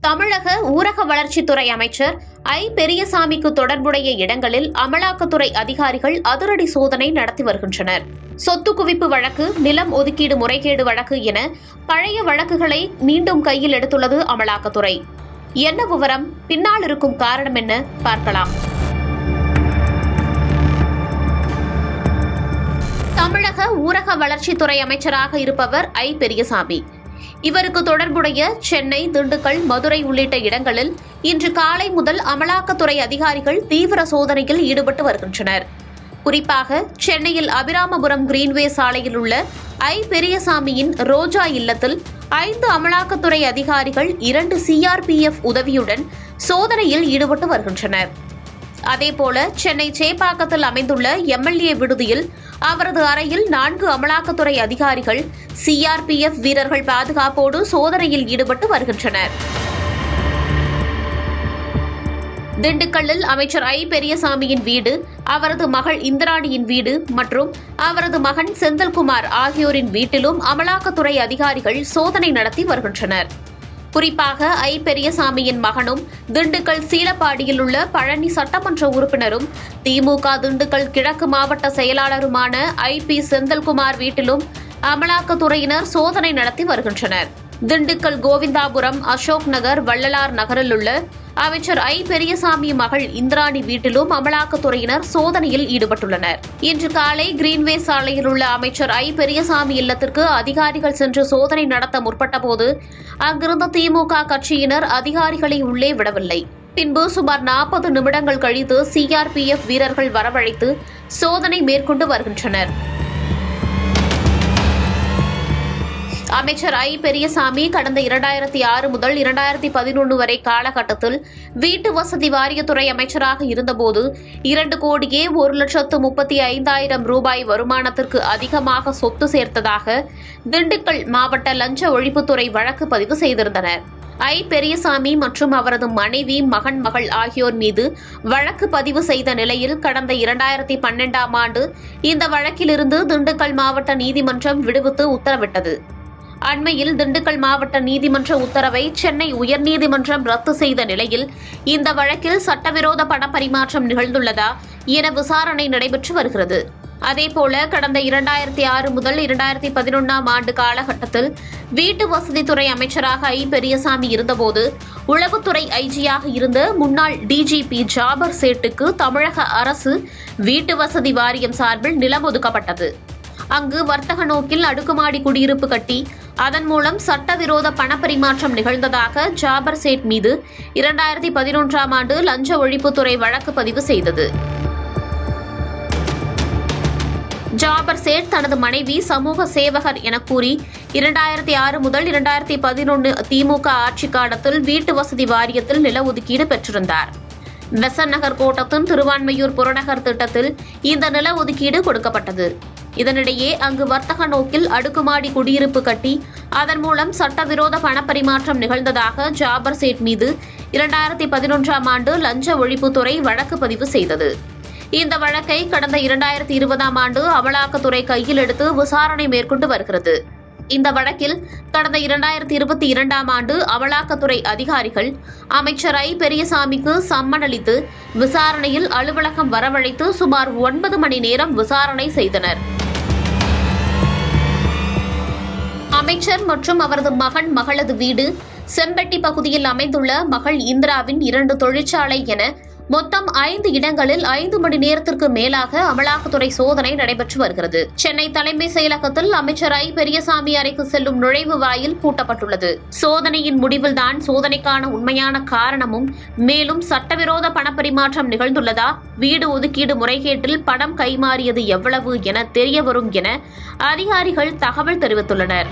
தமிழக ஊரக வளர்ச்சித்துறை அமைச்சர் ஐ. பெரியசாமிக்கு தொடர்புடைய இடங்களில் அமலாக்கத்துறை அதிகாரிகள் அதிரடி சோதனை நடத்தி வருகின்றனர். சொத்து குவிப்பு வழக்கு நிலம் ஒதுக்கீடு முறைகேடு வழக்கு என பழைய வழக்குகளை மீண்டும் கையில் எடுத்துள்ளது அமலாக்கத்துறை. என்ன விவரம்? பின்னால் இருக்கும் காரணம் என்ன? பார்க்கலாம். தமிழக ஊரக வளர்ச்சித்துறை அமைச்சராக இருப்பவர் ஐ. பெரியசாமி. இவருக்கு தொடர்புடைய சென்னை திண்டுக்கல் மதுரை உள்ளிட்ட இடங்களில் இன்று காலை முதல் அமலாக்கத்துறை அதிகாரிகள் தீவிர சோதனையில் ஈடுபட்டு வருகின்றனர். குறிப்பாக சென்னையில் அபிராமபுரம் கிரீன்வே சாலையில் உள்ள ஐ பெரியசாமியின் ரோஜா இல்லத்தில் ஐந்து அமலாக்கத்துறை அதிகாரிகள் இரண்டு சிஆர்பிஎஃப் உதவியுடன் சோதனையில் ஈடுபட்டு வருகின்றனர். அதேபோல சென்னை சேப்பாக்கத்தில் அமைந்துள்ள எம்எல்ஏ விடுதியில் அவரது அறையில் நான்கு அமலாக்கத்துறை அதிகாரிகள் சிஆர்பிஎஃப் வீரர்கள் பாதுகாப்போடு சோதனையில் ஈடுபட்டு வருகின்றனர். திண்டுக்கல்லில் அமைச்சர் ஐ. பெரியசாமியின் வீடு அவரது மகள் இந்திராணியின் வீடு மற்றும் அவரது மகன் செந்தில்குமார் ஆகியோரின் வீட்டிலும் அமலாக்கத்துறை அதிகாரிகள் சோதனை நடத்தி வருகின்றனர். குறிப்பாக ஐ பெரியசாமியின் மகனும் திண்டுக்கல் சீலப்பாடியில் உள்ள பழனி சட்டமன்ற உறுப்பினரும் திமுக திண்டுக்கல் கிழக்கு மாவட்ட செயலாளருமான ஐ பி செந்தில்குமார் வீட்டிலும் அமலாக்கத்துறையினர் சோதனை நடத்தி வருகின்றனர். திண்டுக்கல் கோவிந்தாபுரம் அசோக் நகர் வள்ளலார் நகரில் உள்ள அமைச்சர் ஐ. பெரியசாமி மகள் இந்திராணி வீட்டிலும் அமலாக்கத்துறையினர் சோதனையில் ஈடுபட்டுள்ளனர். இன்று காலை கிரீன்வே சாலையில் உள்ள அமைச்சர் ஐ. பெரியசாமி இல்லத்திற்கு அதிகாரிகள் சென்று சோதனை நடத்த முற்பட்டபோது அங்கிருந்த திமுக கட்சியினர் அதிகாரிகளை உள்ளே விடவில்லை. பின்பு சுமார் நாற்பது நிமிடங்கள் கழித்து சிஆர்பிஎஃப் வீரர்கள் வரவழைத்து சோதனை மேற்கொண்டு வருகின்றனர். அமைச்சர் ஐ. பெரியசாமி கடந்த இரண்டாயிரத்தி ஆறு முதல் இரண்டாயிரத்தி பதினொன்று வரை காலகட்டத்தில் வீட்டு வசதி வாரியத்துறை அமைச்சராக இருந்தபோது இரண்டு கோடியே ஒரு லட்சத்து முப்பத்தி ஐந்தாயிரம் ரூபாய் வருமானத்திற்கு அதிகமாக சொத்து சேர்த்ததாக திண்டுக்கல் மாவட்ட லஞ்ச ஒழிப்புத்துறை வழக்கு பதிவு செய்திருந்தனர் ஐ. பெரியசாமி மற்றும் அவரது மனைவி மகன் மகள் ஆகியோர் மீது வழக்கு பதிவு செய்த நிலையில் கடந்த இரண்டாயிரத்தி பன்னெண்டாம் ஆண்டு இந்த வழக்கிலிருந்து திண்டுக்கல் மாவட்ட நீதிமன்றம் விடுவித்து உத்தரவிட்டது. அண்மையில் திண்டுக்கல் மாவட்ட நீதிமன்ற உத்தரவை சென்னை உயர்நீதிமன்றம் ரத்து செய்த நிலையில் இந்த வழக்கில் சட்டவிரோத பணப்பரிமாற்றம் நிகழ்ந்துள்ளதா என விசாரணை நடைபெற்று வருகிறது. அதேபோல கடந்த இரண்டாயிரத்தி ஆறு முதல் இரண்டாயிரத்தி பதினொன்றாம் ஆண்டு காலகட்டத்தில் வீட்டு வசதித்துறை அமைச்சராக ஐ. பெரியசாமி இருந்தபோது உளவுத்துறை ஐஜியாக இருந்த முன்னாள் டிஜிபி ஜாபர் சேட்டுக்கு தமிழக அரசு வீட்டு வசதி வாரியம் சார்பில் நிலம் ஒதுக்கப்பட்டது. அங்கு வர்த்தக நோக்கில் அடுக்குமாடி குடியிருப்பு கட்டி அதன் மூலம் சட்டவிரோத பணப்பரிமாற்றம் நிகழ்ந்ததாக ஜாபர் சேட் மீது இரண்டாயிரத்தி பதினொன்றாம் ஆண்டு லஞ்ச ஒழிப்புத்துறை வழக்கு பதிவு செய்தது. ஜாபர் சேட் தனது மனைவி சமூக சேவகர் என கூறி இரண்டாயிரத்தி ஆறு முதல் இரண்டாயிரத்தி பதினொன்று திமுக ஆட்சி காலத்தில் வீட்டு வசதி வாரியத்தில் நில ஒதுக்கீடு பெற்றிருந்தார். பெசன் நகர் கோட்டத்தின் திருவான்மையூர் புறநகர் திட்டத்தில் இந்த நில ஒதுக்கீடு கொடுக்கப்பட்டது. இதனிடையே அங்கு வர்த்தக நோக்கில் அடுக்குமாடி குடியிருப்பு கட்டி அதன் மூலம் சட்டவிரோத பணப்பரிமாற்றம் நிகழ்ந்ததாக ஜாபர் சேட் மீது இரண்டாயிரத்தி பதினொன்றாம் ஆண்டு லஞ்ச ஒழிப்புத்துறை வழக்கு பதிவு செய்தது. இந்த வழக்கை கடந்த இரண்டாயிரத்தி இருபதாம் ஆண்டு அமலாக்கத்துறை கையில் எடுத்து விசாரணை மேற்கொண்டு வருகிறது. இந்த வழக்கில் கடந்த இரண்டாயிரத்தி இருபத்தி இரண்டாம் ஆண்டு அமலாக்கத்துறை அதிகாரிகள் அமைச்சர் ஐ பெரியசாமிக்கு சம்மன் அளித்து விசாரணையில் அலுவலகம் வரவழைத்து சுமார் ஒன்பது மணி நேரம் விசாரணை செய்தனர். அமைச்சர் மற்றும் அவரது மகன் மகளது வீடு செம்பட்டி பகுதியில் அமைந்துள்ள மகள் இந்திராவின் இரண்டு தொழிற்சாலை என மொத்தம் ஐந்து இடங்களில் ஐந்து மணி நேரத்திற்கு மேலாக அமலாக்கத்துறை சோதனை நடைபெற்று வருகிறது. சென்னை தலைமை செயலகத்தில் அமைச்சர் ஐ. பெரியசாமி அறைக்கு செல்லும் நுழைவு வாயில் பூட்டப்பட்டுள்ளது. சோதனையின் முடிவில்தான் சோதனைக்கான உண்மையான காரணமும் மேலும் சட்டவிரோத பணப்பரிமாற்றம் நிகழ்ந்துள்ளதா வீடு ஒதுக்கீடு முறைகேட்டில் பணம் கைமாறியது எவ்வளவு என தெரியவரும் என அதிகாரிகள் தகவல் தெரிவித்துள்ளனர்.